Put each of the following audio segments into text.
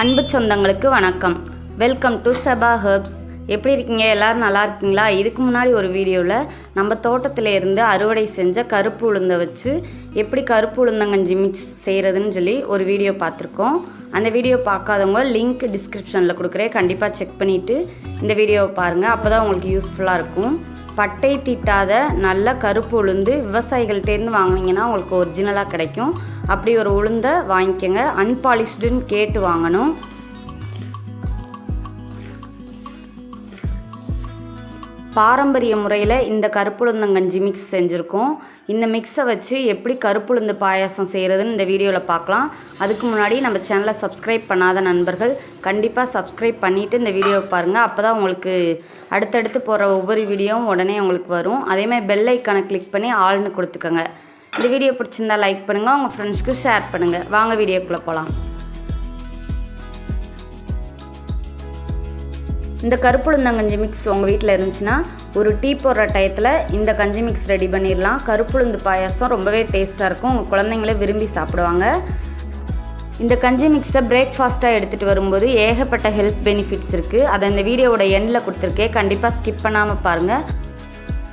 அன்பு சொந்தங்களுக்கு வணக்கம். வெல்கம் டு செபா ஹர்ப்ஸ் எப்படி இருக்கீங்க? எல்லோரும் நல்லா இருக்கீங்களா? இதுக்கு முன்னாடி ஒரு வீடியோவில் நம்ம தோட்டத்தில் இருந்து அறுவடை செஞ்ச கருப்பு உளுந்தை வச்சு எப்படி கருப்பு உளுந்தங்கஞ்சி மிக்ஸ் செய்கிறதுன்னு சொல்லி ஒரு வீடியோ பார்த்துருக்கோம். அந்த வீடியோ பார்க்காதவங்க லிங்க் டிஸ்கிரிப்ஷனில் கொடுக்குறேன். கண்டிப்பாக செக் பண்ணிவிட்டு இந்த வீடியோவை பாருங்கள் அப்போ தான் உங்களுக்கு யூஸ்ஃபுல்லாக இருக்கும். பட்டை தீட்டாத நல்ல கருப்பு உளுந்து விவசாயிகள்கிட்டேருந்து வாங்கினீங்கன்னா உங்களுக்கு ஒரிஜினலாக கிடைக்கும். அப்படி ஒரு உளுந்தை வாங்கிக்கோங்க. அன்பாலிஷ்டுன்னு கேட்டு வாங்கணும். பாரம்பரிய முறையில் இந்த கருப்புளுந்தங்கஞ்சி மிக்ஸ் செஞ்சுருக்கோம். இந்த மிக்ஸை வச்சு எப்படி கருப்புளுந்து பாயாசம் செய்கிறதுன்னு இந்த வீடியோவில் பார்க்கலாம் அதுக்கு முன்னாடி நம்ம சேனலை சப்ஸ்கிரைப் பண்ணாத நண்பர்கள் கண்டிப்பாக சப்ஸ்கிரைப் பண்ணிவிட்டு இந்த வீடியோவை பாருங்கள் அப்போ தான் உங்களுக்கு அடுத்தடுத்து போகிற ஒவ்வொரு வீடியோவும் உடனே உங்களுக்கு வரும். அதேமாதிரி பெல் ஐக்கானை கிளிக் பண்ணி ஆள்னு கொடுத்துக்கோங்க. இந்த வீடியோ பிடிச்சிருந்தா லைக் பண்ணுங்கள் உங்கள் ஃப்ரெண்ட்ஸ்க்கு ஷேர் பண்ணுங்கள் வாங்க வீடியோக்குள்ளே போகலாம் இந்த கருப்புளுந்தங்கஞ்சி மிக்ஸ் உங்கள் வீட்டில் இருந்துச்சுன்னா ஒரு டீ போடுற டயத்தில் இந்த கஞ்சி மிக்ஸ் ரெடி பண்ணிடலாம் கருப்புளுந்து பாயாசம் ரொம்பவே டேஸ்ட்டாக இருக்கும். உங்கள் குழந்தைங்களே விரும்பி சாப்பிடுவாங்க. இந்த கஞ்சி மிக்ஸை பிரேக்ஃபாஸ்ட்டாக எடுத்துகிட்டு வரும்போது ஏகப்பட்ட ஹெல்த் பெனிஃபிட்ஸ் இருக்குது அதை இந்த வீடியோவோட எண்டில் கொடுத்துருக்கேன். கண்டிப்பாக ஸ்கிப் பண்ணாமல் பாருங்கள்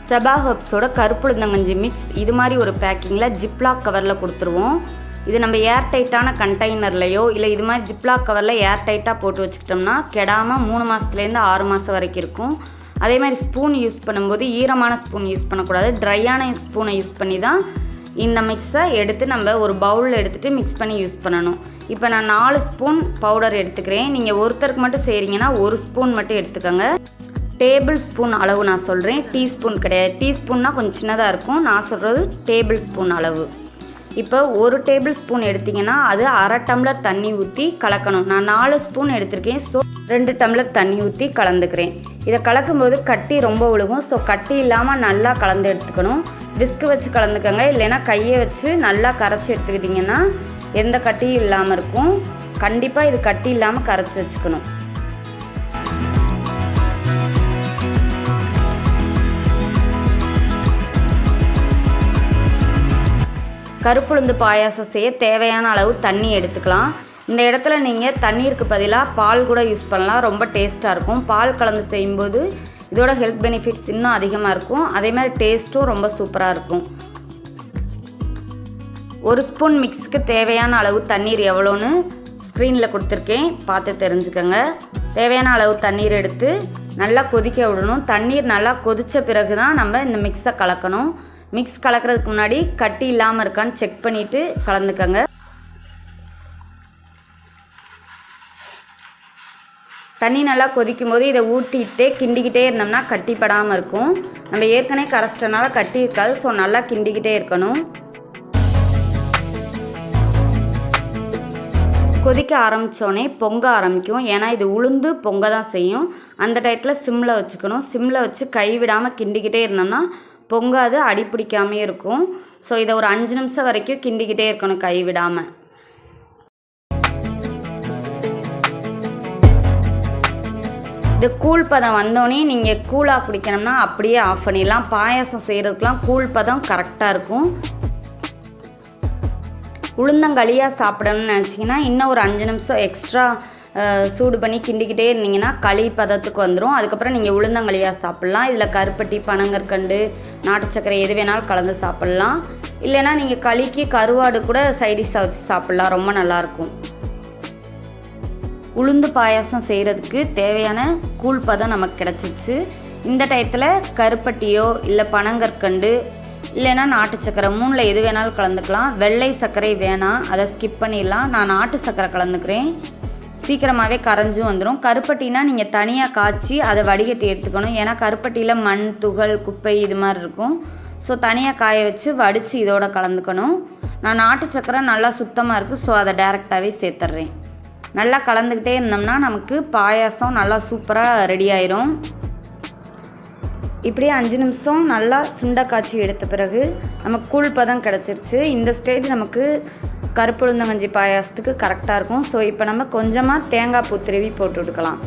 செபா ஹர்ப்ஸோட கருப்புளுந்தங்கஞ்சி மிக்ஸ் இது மாதிரி ஒரு பேக்கிங்கில் ஜிப்லாக் கவரில் கொடுத்துருவோம். இது நம்ம ஏர் டைட்டான கண்டெய்னர்லையோ இல்லை இது மாதிரி ஜிப்லாக் கவரில் ஏர் டைட்டாக போட்டு வச்சுக்கிட்டோம்னா கெடாமல் மூணு மாதத்துலேருந்து ஆறு மாதம் வரைக்கும் இருக்கும். அதே மாதிரி ஸ்பூன் யூஸ் பண்ணும்போது ஈரமான ஸ்பூன் யூஸ் பண்ணக்கூடாது. ட்ரையான ஸ்பூனை யூஸ் பண்ணி தான் இந்த மிக்ஸை எடுத்து நம்ம ஒரு பவுலில் எடுத்துகிட்டு மிக்ஸ் பண்ணி யூஸ் பண்ணணும். இப்போ நான் நாலு ஸ்பூன் பவுடர் எடுத்துக்கிறேன். நீங்கள் ஒருத்தருக்கு மட்டும் செய்கிறீங்கன்னா ஒரு ஸ்பூன் மட்டும் எடுத்துக்கோங்க. டேபிள் ஸ்பூன் அளவு நான் சொல்கிறேன் டீஸ்பூன் கிடையாது. டீஸ்பூன்னா கொஞ்சம் சின்னதாக இருக்கும். நான் சொல்கிறது டேபிள் ஸ்பூன் அளவு. இப்போ ஒரு டேபிள் ஸ்பூன் எடுத்திங்கன்னா அது அரை டம்ளர் தண்ணி ஊற்றி கலக்கணும். நான் நாலு ஸ்பூன் எடுத்திருக்கேன். ஸோ ரெண்டு டம்ளர் தண்ணி ஊற்றி கலந்துக்கிறேன். இதை கலக்கும்போது கட்டி ரொம்ப விழுகும் ஸோ கட்டி இல்லாமல் நல்லா கலந்து எடுத்துக்கணும். விஸ்கு வச்சு கலந்துக்கோங்க. இல்லைன்னா கையை வச்சு நல்லா கரைச்சி எடுத்துக்கிட்டிங்கன்னா எந்த கட்டியும் இல்லாமல் இருக்கும். கண்டிப்பாக இது கட்டி இல்லாமல் கரைச்சி வச்சுக்கணும். கருப்புளுந்து பாயாசம் செய்ய தேவையான அளவு தண்ணி எடுத்துக்கலாம். இந்த இடத்துல நீங்கள் தண்ணீருக்கு பதிலாக பால் கூட யூஸ் பண்ணலாம். ரொம்ப டேஸ்ட்டாக இருக்கும். பால் கலந்து செய்யும்போது இதோட ஹெல்த் பெனிஃபிட்ஸ் இன்னும் அதிகமாக இருக்கும். அதேமாதிரி டேஸ்ட்டும் ரொம்ப சூப்பராக இருக்கும். ஒரு ஸ்பூன் மிக்ஸுக்கு தேவையான அளவு தண்ணீர் எவ்வளோன்னு ஸ்க்ரீனில் கொடுத்துருக்கேன். பார்த்து தெரிஞ்சுக்கோங்க. தேவையான அளவு தண்ணீர் எடுத்து நல்லா கொதிக்க விடணும். தண்ணீர் நல்லா கொதித்த பிறகு தான் நம்ம இந்த மிக்ஸை கலக்கணும். மிக்ஸ் கலக்கிறதுக்கு முன்னாடி கட்டி இல்லாமல் இருக்கான்னு செக் பண்ணிவிட்டு கலந்துக்கங்க. தண்ணி நல்லா கொதிக்கும் போது இதை ஊற்றிட்டு கிண்டிக்கிட்டே இருந்தோம்னா கட்டிப்படாமல் இருக்கும். நம்ம ஏற்கனவே கரைச்சிட்டனால கட்டி இருக்காது ஸோ நல்லா கிண்டிக்கிட்டே இருக்கணும். கொதிக்க ஆரம்பித்தோடனே பொங்க ஆரம்பிக்கும். ஏன்னா இது உளுந்து பொங்க தான் செய்யும். அந்த டயத்தில் சிம்மில் வச்சுக்கணும். சிம்மில் வச்சு கை விடாமல் கிண்டிக்கிட்டே இருந்தோம்னா பொங்காது அடி பிடிக்காமே இருக்கும். ஸோ இதை ஒரு அஞ்சு நிமிஷம் வரைக்கும் கிண்டிக்கிட்டே இருக்கணும் கை விடாமல் இது கூழ் பதம் வந்தோடனே நீங்கள் கூழாக குடிக்கணும்னா அப்படியே ஆஃப் பண்ணிடலாம். பாயாசம் செய்கிறதுக்கெலாம் கூழ் பதம் கரெக்டாக இருக்கும். உளுந்தங்களியாக சாப்பிடணும்னு நினச்சிங்கன்னா இன்னும் ஒரு அஞ்சு நிமிஷம் எக்ஸ்ட்ரா சூடு பண்ணி கிண்டிக்கிட்டே இருந்தீங்கன்னா களி பதத்துக்கு வந்துடும் அதுக்கப்புறம் நீங்கள் உளுந்தங்களியாக சாப்பிட்லாம். இதில் கருப்பட்டி பனங்கற்கண்டு நாட்டு சர்க்கரை எது வேணாலும் கலந்து சாப்பிட்லாம். இல்லைனா நீங்கள் களிக்கு கருவாடு கூட சைடிஷாக வச்சு சாப்பிட்லாம். ரொம்ப நல்லாயிருக்கும் உளுந்து பாயாசம் செய்கிறதுக்கு தேவையான கூழ் பதம் நமக்கு கிடச்சிருச்சு. இந்த டயத்தில் கருப்பட்டியோ இல்லை பனங்கற்கண்டு இல்லைன்னா நாட்டு சக்கரை மூணில் எது வேணாலும் கலந்துக்கலாம். வெள்ளை சர்க்கரை வேணாம். அதை ஸ்கிப் பண்ணிடலாம். நான் நாட்டு சர்க்கரை கலந்துக்கிறேன். சீக்கிரமாகவே கரைஞ்சும் வந்துடும் கருப்பட்டினா நீங்கள் தனியாக காய்ச்சி அதை வடிகட்டி எடுத்துக்கணும். ஏன்னா கருப்பட்டியில் மண் துகள் குப்பை இது மாதிரி இருக்கும். ஸோ தனியாக காய வச்சு வடித்து இதோட கலந்துக்கணும். நான் நாட்டு சக்கரை நல்லா சுத்தமாக இருக்குது ஸோ அதை டேரெக்டாகவே சேர்த்துட்றேன் நல்லா கலந்துக்கிட்டே இருந்தோம்னா நமக்கு பாயாசம் நல்லா சூப்பராக ரெடி ஆயிரும். இப்படியே அஞ்சு நிமிஷம் நல்லா சுண்டை காய்ச்சி எடுத்த பிறகு நமக்கு கூழ் பதம் கிடச்சிருச்சு. இந்த ஸ்டேஜ் நமக்கு கருப்புளுந்தங்கஞ்சி பாயாசத்துக்கு கரெக்டாக இருக்கும். ஸோ இப்போ நம்ம கொஞ்சமாக தேங்காய் பூ திருவி போட்டு விட்டுக்கலாம்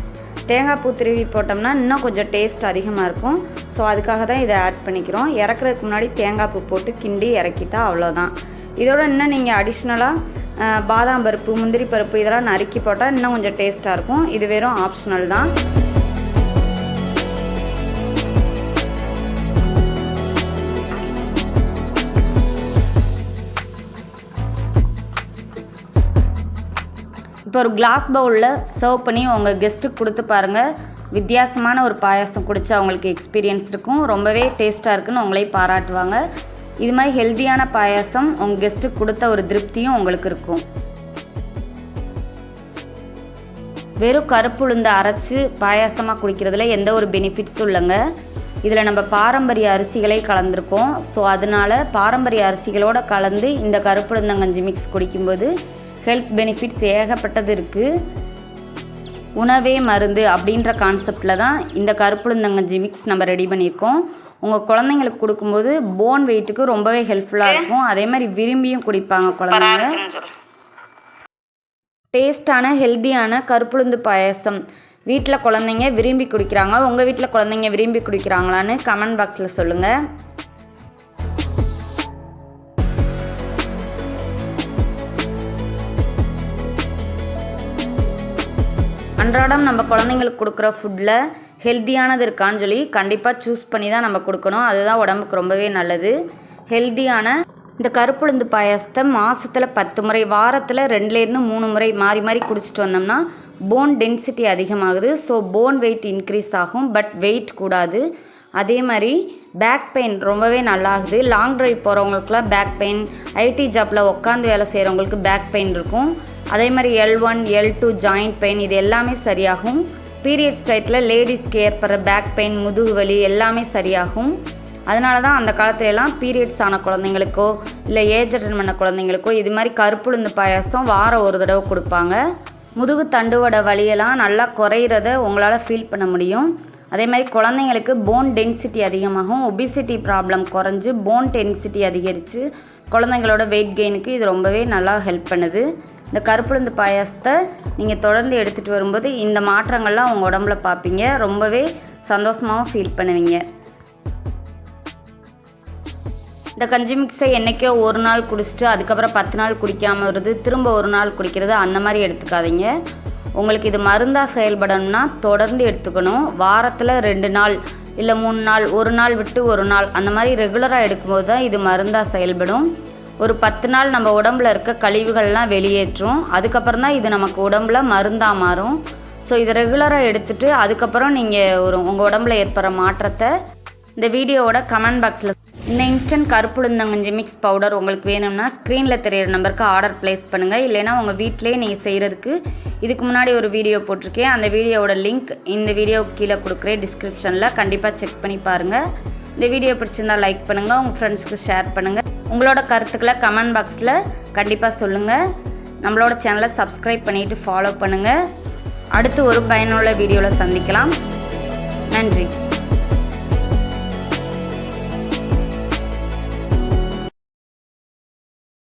தேங்காய் பூ திருவி போட்டோம்னா இன்னும் கொஞ்சம் டேஸ்ட் அதிகமாக இருக்கும். ஸோ அதுக்காக தான் இதை ஆட் பண்ணிக்கிறோம். இறக்குறதுக்கு முன்னாடி தேங்காய் பூ போட்டு கிண்டி இறக்கிட்டா அவ்வளோதான் இதோட இன்னும் நீங்கள் அடிஷ்னலாக பாதாம் பருப்பு முந்திரி பருப்பு இதெல்லாம் நறுக்கி போட்டால் இன்னும் கொஞ்சம் டேஸ்ட்டாக இருக்கும். இது வெறும் ஆப்ஷனல் தான். இப்போ ஒரு கிளாஸ் பவுலில் சர்வ் பண்ணி உங்கள் கெஸ்ட்டுக்கு கொடுத்து பாருங்கள் வித்தியாசமான ஒரு பாயாசம் குடிச்சா அவங்களுக்கு எக்ஸ்பீரியன்ஸ் இருக்கும். ரொம்பவே டேஸ்ட்டாக இருக்குன்னு உங்களே பாராட்டுவாங்க. இது மாதிரி ஹெல்த்தியான பாயாசம் உங்கள் கெஸ்ட்டுக்கு கொடுத்த ஒரு திருப்தியும் உங்களுக்கு இருக்கும். வெறும் கருப்புளுந்து அரைச்சி பாயாசமாக குடிக்கிறதுல எந்த ஒரு பெனிஃபிட்ஸும் இல்லைங்க. இதில் நம்ம பாரம்பரிய அரிசிகளை கலந்துருக்கோம். ஸோ அதனால் பாரம்பரிய அரிசிகளோடு கலந்து இந்த கருப்புளுந்தங்கஞ்சி மிக்ஸ் குடிக்கும்போது ஹெல்த் பெனிஃபிட்ஸ் ஏகப்பட்டது இருக்குது உணவே மருந்து அப்படின்ற கான்செப்டில் தான் இந்த கருப்புளுந்தங்கஞ்சி மிக்ஸ் நம்ம ரெடி பண்ணியிருக்கோம். உங்கள் குழந்தைங்களுக்கு கொடுக்கும்போது போன் வெயிட்டுக்கு ரொம்பவே ஹெல்ப்ஃபுல்லாக இருக்கும். அதே மாதிரி விரும்பியும் குடிப்பாங்க குழந்தைங்க. டேஸ்டான ஹெல்த்தியான கருப்புளுந்து பாயாசம் வீட்டில் குழந்தைங்க விரும்பி குடிக்கிறாங்க. உங்கள் வீட்டில் குழந்தைங்க விரும்பி குடிக்கிறாங்களான்னு கமெண்ட் பாக்ஸில் சொல்லுங்கள் அன்றாடம் நம்ம குழந்தைங்களுக்கு கொடுக்குற ஃபுட்டில் ஹெல்த்தியானது இருக்கான்னு சொல்லி கண்டிப்பாக சூஸ் பண்ணி தான் நம்ம கொடுக்கணும். அதுதான் உடம்புக்கு ரொம்பவே நல்லது. ஹெல்த்தியான இந்த கருப்புளுந்து பாயாசத்தை மாதத்தில் பத்து முறை வாரத்தில் ரெண்டுலேருந்து மூணு முறை மாறி மாறி குடிச்சிட்டு வந்தோம்னா போன் டென்சிட்டி அதிகமாகுது. ஸோ போன் வெயிட் இன்க்ரீஸ் ஆகும். பட் வெயிட் கூடாது. அதே மாதிரி பேக் பெயின் ரொம்பவே நல்லாகுது. லாங் ட்ரைவ் போகிறவங்களுக்குலாம் பேக் பெயின் ஐடி ஜாப்பில் உட்காந்து வேலை செய்கிறவங்களுக்கு பேக் பெயின் இருக்கும். அதே மாதிரி L one L two joint pain இது எல்லாமே சரியாகும். பீரியட்ஸ் டயத்தில் லேடிஸ்க்கு ஏற்படுற பேக் பெயின் முதுகு வலி எல்லாமே சரியாகும். அதனால தான் அந்த காலத்துலலாம் பீரியட்ஸ் ஆன குழந்தைங்களுக்கோ இல்லை ஏஜ் அட்டன் பண்ண குழந்தைங்களுக்கோ இது மாதிரி கருப்புளுந்து பாயாசம் வாரம் ஒரு தடவை கொடுப்பாங்க. முதுகு தண்டுவட வலியெல்லாம் நல்லா குறையிறத உங்களால் ஃபீல் பண்ண முடியும். அதே மாதிரி குழந்தைங்களுக்கு போன் டென்சிட்டி அதிகமாகும். ஒபிசிட்டி ப்ராப்ளம் குறைஞ்சு போன் டென்சிட்டி அதிகரித்து குழந்தைங்களோட வெயிட் கெயினுக்கு இது ரொம்பவே நல்லா ஹெல்ப் பண்ணுது. இந்த கருப்புளுந்து பாயாசத்தை நீங்கள் தொடர்ந்து எடுத்துகிட்டு வரும்போது இந்த மாற்றங்கள்லாம் உங்கள் உடம்புல பார்ப்பீங்க ரொம்பவே சந்தோஷமாகவும் ஃபீல் பண்ணுவீங்க. இந்த கஞ்சி மிக்ஸை என்றைக்கோ ஒரு நாள் குடிச்சிட்டு அதுக்கப்புறம் பத்து நாள் குடிக்காமல் வருது திரும்ப ஒரு நாள் குடிக்கிறது அந்த மாதிரி எடுத்துக்காதீங்க. உங்களுக்கு இது மருந்தாக செயல்படணும்னா தொடர்ந்து எடுத்துக்கணும். வாரத்தில் ரெண்டு நாள் இல்லை மூணு நாள் ஒரு நாள் விட்டு ஒரு நாள் அந்த மாதிரி ரெகுலராக எடுக்கும்போது தான் இது மருந்தாக செயல்படும். ஒரு பத்து நாள் நம்ம உடம்புல இருக்க கழிவுகள்லாம் வெளியேற்றும். அதுக்கப்புறம் தான் இது நமக்கு உடம்புல மருந்தாக மாறும். ஸோ இதை ரெகுலராக எடுத்துகிட்டு அதுக்கப்புறம் நீங்கள் ஒரு உங்கள் உடம்புல ஏற்படுற மாற்றத்தை இந்த வீடியோவோட கமெண்ட் பாக்ஸில் இந்த இன்ஸ்டன்ட் கருப்புளுந்தங்கஞ்சி மிக்ஸ் பவுடர் உங்களுக்கு வேணும்னா ஸ்க்ரீனில் தெரியிற நம்பருக்கு ஆர்டர் ப்ளேஸ் பண்ணுங்கள் இல்லைனா உங்கள் வீட்டிலே நீங்கள் செய்கிறதுக்கு இதுக்கு முன்னாடி ஒரு வீடியோ போட்டிருக்கேன். அந்த வீடியோவோட லிங்க் இந்த வீடியோ கீழே கொடுக்குறேன் டிஸ்கிரிப்ஷனில் கண்டிப்பாக செக் பண்ணி பாருங்கள் இந்த வீடியோ பிடிச்சிருந்தா லைக் பண்ணுங்கள் உங்கள் ஃப்ரெண்ட்ஸ்க்கு ஷேர் பண்ணுங்கள் உங்களோட கருத்துக்களை கமெண்ட் பாக்ஸில் கண்டிப்பாக சொல்லுங்கள் நம்மளோட சேனலை சப்ஸ்கிரைப் பண்ணிவிட்டு ஃபாலோ பண்ணுங்கள் அடுத்து ஒரு பயனுள்ள வீடியோவில் சந்திக்கலாம். நன்றி.